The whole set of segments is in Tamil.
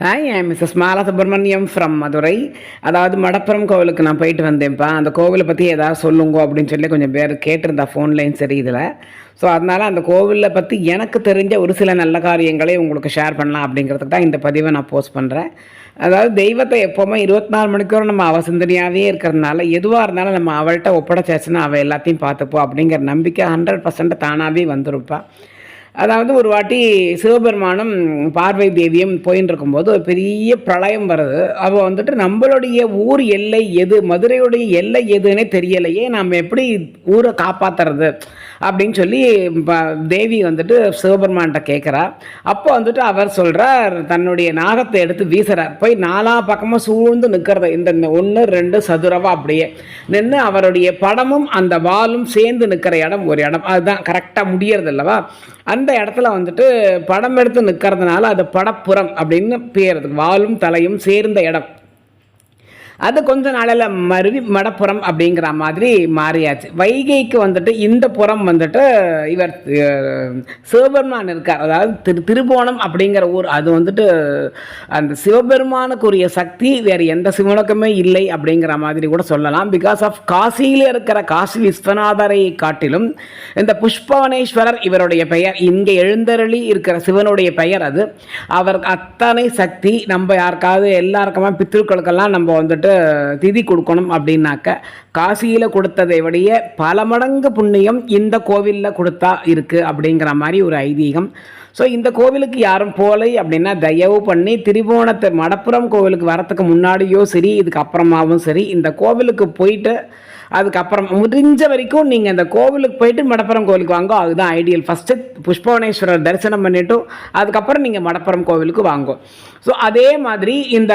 Hi I Mrs Mala Subramaniam from Madurai அதாவது மடப்புறம் கோவிலுக்கு நான் போயிட்டு வந்தேன்ப்பா. அந்த கோவிலை பற்றி ஏதாவது சொல்லுங்க அப்படின்னு சொல்லி கொஞ்சம் பேர் கேட்டிருந்தா ஃபோன்லையும் சரி இதில். ஸோ அதனால் அந்த கோவிலை பற்றி எனக்கு தெரிஞ்ச ஒரு சில நல்ல காரியங்களை உங்களுக்கு ஷேர் பண்ணலாம் அப்படிங்கிறதுக்கு தான் இந்த பதிவை நான் போஸ்ட் பண்ணுறேன் அதாவது தெய்வத்தை எப்போவுமே இருபத்தி நாலு மணிக்கூர் நம்ம அவள் சிந்தனையாகவே இருக்கிறதுனால எதுவாக இருந்தாலும் நம்ம அவள்கிட்ட ஒப்படைச்சாச்சுன்னா அவள் எல்லாத்தையும் பார்த்துப்போம் அப்படிங்கிற நம்பிக்கை ஹண்ட்ரட் பர்சன்ட் தானாகவே வந்துருப்பா. அதாவது ஒரு வாட்டி சிவபெருமானும் பார்வை தேவியும் போயின்னு இருக்கும்போது ஒரு பெரிய பிரளயம் வருது. அவள் வந்துட்டு நம்மளுடைய ஊர் எல்லை எது மதுரையுடைய எல்லை எதுன்னே தெரியலையே நம்ம எப்படி ஊரை காப்பாற்றுறது அப்படின்னு சொல்லி ப- தேவி வந்துட்டு சிவபெருமான்கிட்ட கேட்குறா அப்போ வந்துட்டு அவர் சொல்கிறார் தன்னுடைய நாகத்தை எடுத்து வீசுகிறார் போய் நாலா பக்கமாக சூழ்ந்து நிற்கிறத இந்த ஒன்று ரெண்டு சதுரவா அப்படியே. நின்று அவருடைய படமும் அந்த வாலும் சேர்ந்து நிற்கிற இடம் ஒரு இடம். அதுதான் கரெக்டாக முடியறது அல்லவா அந்த இடத்துல வந்துட்டு படம் எடுத்து நிற்கிறதுனால அது படப்புறம் அப்படின்னு பேர் வாலும் தலையும் சேர்ந்த இடம். அது கொஞ்ச நாளில் மருவி மடப்புறம் அப்படிங்கிற மாதிரி மாறியாச்சு. வைகைக்கு வந்துட்டு இந்த புறம் வந்துட்டு இவர் சிவபெருமான் இருக்கார். அதாவது திரு திருபோணம் அப்படிங்கிற ஊர். அது வந்துட்டு அந்த சிவபெருமானுக்குரிய சக்தி வேறு எந்த சிவனுக்குமே இல்லை அப்படிங்கிற மாதிரி கூட சொல்லலாம். பிகாஸ் ஆஃப் காசியில் இருக்கிற காசி விஸ்வநாதரை காட்டிலும் இந்த புஷ்பவனேஸ்வரர் இவருடைய பெயர். இங்கே எழுந்தருளி இருக்கிற சிவனுடைய பெயர் அது. அவர் அத்தனை சக்தி நம்ம யாருக்காவது எல்லாருக்குமே பித்திருக்களுக்கெல்லாம் நம்ம வந்துட்டு திதி கொடுக்கணும் அப்படின்னாக்க காசியில் கொடுத்ததை விடைய பல மடங்கு புண்ணியம் இந்த கோவிலில் கொடுத்தா இருக்குது அப்படிங்கிற மாதிரி ஒரு ஐதீகம். ஸோ இந்த கோவிலுக்கு யாரும் போலை அப்படின்னா தயவு பண்ணி திரிபுவனத்தை மடப்புறம் கோவிலுக்கு வரத்துக்கு முன்னாடியோ சரி இதுக்கு அப்புறமாவும் சரி இந்த கோவிலுக்கு போயிட்டு அதுக்கப்புறம் முடிஞ்ச வரைக்கும் நீங்கள் இந்த கோவிலுக்கு போயிட்டு மடப்புறம் கோவிலுக்கு வாங்க அதுதான் ஐடியல் ஃபஸ்ட்டு புஷ்பவனேஸ்வரர் தரிசனம் பண்ணிவிட்டு அதுக்கப்புறம் நீங்கள் மடப்புறம் கோவிலுக்கு வாங்கும் ஸோ அதே மாதிரி இந்த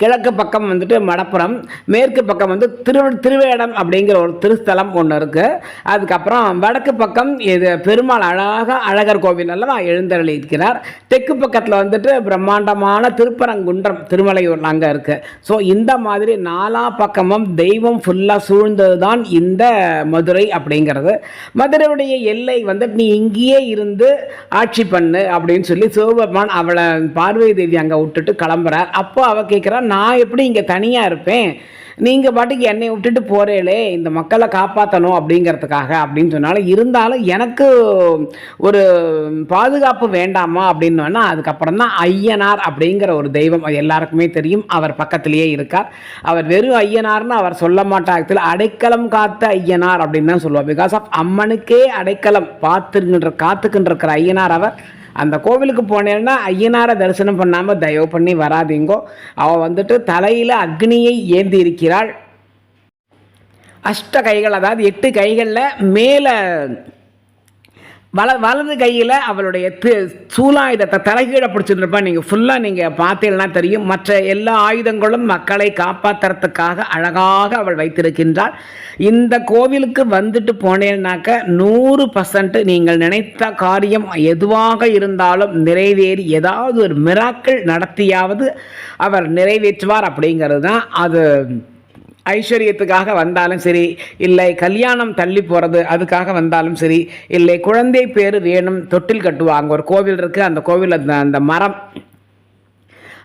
கிழக்கு பக்கம் வந்துட்டு மடப்புறம் மேற்கு பக்கம் வந்து திரு திருவேடம் அப்படிங்கிற ஒரு திருஸ்தலம் ஒன்று இருக்குது அதுக்கப்புறம் வடக்கு பக்கம் இது பெருமாள் அழகாக அழகர் கோவில் அல்லவா எழுந்தருளி இருக்கிறார் தெற்கு பக்கத்தில் வந்துட்டு பிரம்மாண்டமான திருப்பரங்குன்றம் திருமலையூர் அங்கே இருக்குது ஸோ இந்த மாதிரி நாலா பக்கமும் தெய்வம் ஃபுல்லாக சூழ்ந்தது தான் இந்த மதுரை அப்படிங்கிறது. மதுரையுடைய எல்லை வந்து நீ இங்கேயே இருந்து ஆட்சி பண்ணு அப்படின்னு சொல்லி சிவபெருமான் அவளை பார்வை தேவி அங்கே விட்டுட்டு கிளம்புறார். அப்போ அவள் கேட்குற நான் எப்படி இங்கே தனியாக இருப்பேன்? நீங்கள் பாட்டுக்கு என்னை விட்டுட்டு போகிறேளே இந்த மக்களை காப்பாற்றணும் அப்படிங்கிறதுக்காக அப்படின்னு சொன்னாலும் இருந்தாலும் எனக்கு ஒரு பாதுகாப்பு வேண்டாமா? அப்படின்னு அதுக்கப்புறம் தான் ஐயனார் அப்படிங்கிற ஒரு தெய்வம் அது எல்லாருக்குமே தெரியும். அவர் பக்கத்திலேயே இருக்கார். அவர் வெறும் ஐயனார்னு அவர் சொல்ல மாட்டார். அடைக்கலம் காத்த ஐயனார் அப்படின்னு தான் சொல்லுவார். பிகாஸ் ஆஃப் அம்மனுக்கே அடைக்கலம் பார்த்துக்கின்ற காத்துக்கின்ற இருக்கிற ஐயனார் அவர். அந்த கோவிலுக்கு போனேன்னா ஐயனாரை தரிசனம் பண்ணாமல் தயவு பண்ணி வராதீங்கோ. அவள் வந்துட்டு தலையில் அக்னியை ஏந்தி இருக்கிறாள் அஷ்ட கைகள் அதாவது எட்டு கைகளில் மேலே வல வலது கையில் அவளுடைய தி சூலாயுதத்தை தலைகீழ பிடிச்சிருப்பா நீங்கள் ஃபுல்லாக நீங்கள் பார்த்தீங்கன்னா தெரியும். மற்ற எல்லா ஆயுதங்களும் மக்களை காப்பாற்றுறதுக்காக அழகாக அவள் வைத்திருக்கின்றாள். இந்த கோவிலுக்கு வந்துட்டு போனேன்னாக்க நூறு பர்சன்ட் நீங்கள் நினைத்த காரியம் எதுவாக இருந்தாலும் நிறைவேறி ஏதாவது ஒரு மிராக்கள் நடத்தியாவது அவர் நிறைவேற்றுவார் அப்படிங்கிறது தான். அது ஐஸ்வர்யத்துக்காக வந்தாலும் சரி இல்லை கல்யாணம் தள்ளி போகிறது அதுக்காக வந்தாலும் சரி இல்லை குழந்தை பேர் வேணும் தொட்டில் கட்டுவாங்க. ஒரு கோவில் இருக்குது அந்த கோவில் அந்த அந்த மரம்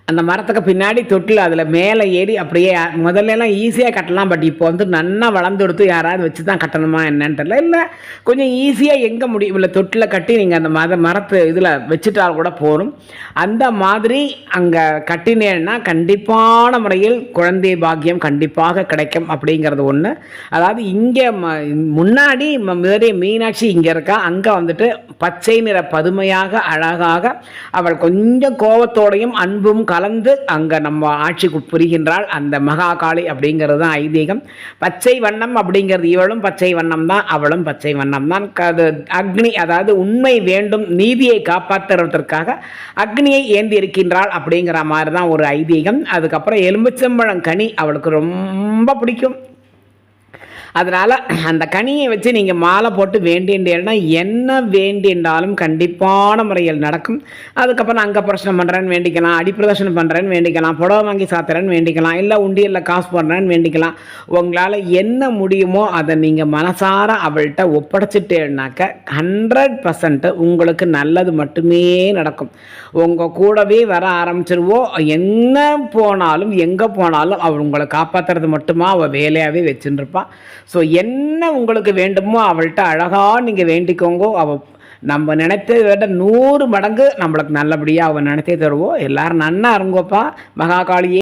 அந்த மரத்துக்கு பின்னாடி தொட்டில் அதில் மேலே ஏறி அப்படியே முதல்ல எல்லாம் ஈஸியாக கட்டலாம் பட் இப்போ வந்து நன்னா வளர்ந்து எடுத்து யாராவது வச்சு தான் கட்டணுமா என்னன்னு தெரியல. இல்லை கொஞ்சம் ஈஸியாக எங்கே முடியும் இல்லை தொட்டில் கட்டி நீங்கள் அந்த மத மரத்து இதில் வச்சுட்டால் கூட போகும் அந்த மாதிரி அங்கே கட்டினேன்னா கண்டிப்பான முறையில் குழந்தை பாக்கியம் கண்டிப்பாக கிடைக்கும் அப்படிங்கிறது ஒன்று அதாவது இங்கே ம முன்னாடி ம- மீனாட்சி இங்கே இருக்கா அங்கே வந்துட்டு பச்சை நிற பதுமையாக அழகாக அவள் கொஞ்சம் கோபத்தோடையும் அன்பும் கலந்து அங்கே நம்ம ஆட்சிக்கு புரிகின்றாள் அந்த மகாகாளி அப்படிங்கிறது தான் ஐதீகம். பச்சை வண்ணம் அப்படிங்கிறது இவளும் பச்சை வண்ணம் தான் அவளும் பச்சை வண்ணம் தான். அது அக்னி அதாவது உண்மை வேண்டும் நீதியை காப்பாற்றுறதற்காக அக்னியை ஏந்தி இருக்கின்றாள் அப்படிங்கிற மாதிரி தான் ஒரு ஐதீகம். அதுக்கப்புறம் எலும்புச்சம்பழம் கனி அவளுக்கு ரொம்ப பிடிக்கும். அதனால் அந்த கனியை வச்சு நீங்கள் மாலை போட்டு வேண்டின்றீங்கன்னா என்ன வேண்டின்றாலும் கண்டிப்பான முறையில் நடக்கும். அதுக்கப்புறம் அங்கே பிரச்சனை பண்ணுறேன்னு வேண்டிக்கலாம் அடிப்பிரதர்ஷனம் பண்ணுறேன்னு வேண்டிக்கலாம் புடவை வாங்கி சாத்துறேன்னு வேண்டிக்கலாம் இல்லை உண்டியலில் காசு போடுறேன்னு வேண்டிக்கலாம். உங்களால் என்ன முடியுமோ அதை நீங்கள் மனசார அவள்கிட்ட ஒப்படைச்சிட்டேன்னாக்க ஹண்ட்ரட் பர்சன்ட்டு உங்களுக்கு நல்லது மட்டுமே நடக்கும். உங்கள் கூடவே வர ஆரம்பிச்சிருவோ என்ன போனாலும் எங்கே போனாலும் அவள் உங்களை காப்பாற்றுறது மட்டுமா? அவள் வேலையாகவே வச்சுருப்பாள் ஸோ என்ன உங்களுக்கு வேண்டுமோ அவள்கிட்ட அழகாக நீங்கள் வேண்டிக்கோங்கோ. அவள் நம்ம நினைத்ததை விட நூறு மடங்கு நம்மளுக்கு நல்லபடியாக அவள் நினைத்தே தருவோம் எல்லாரும் நன்னா இருங்கோப்பா. மகாகாளியே.